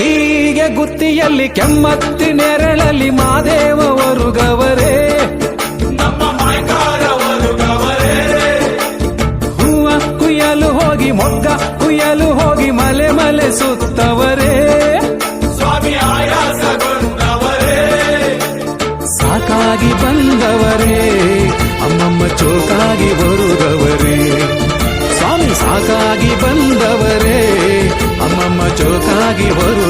ಸೀಗೆ ಗುತ್ತಿಯಲ್ಲಿ ಕೆಮ್ಮತ್ತಿ ನೆರಳಲ್ಲಿ ಮಾದೇವವರು ಗವರೇ ಹೂವ ಕುಯ್ಯಲು ಹೋಗಿ ಮೊಗ್ಗ ಕುಯ್ಯಲು ಹೋಗಿ ಮಲೆ ಮಲೆ ಸುತ್ತವರೇ. ಸಾಕಾಗಿ ಬಂದವರೇ ಅಮ್ಮಮ್ಮ ಚೋಕಾಗಿ ಬರುಗವರೇ. ಸ್ವಾಮಿ ಸಾಕಾಗಿ ಬಂದವರೇ ಅಮ್ಮಮ್ಮ ಚೋಕಾಗಿ ಬರು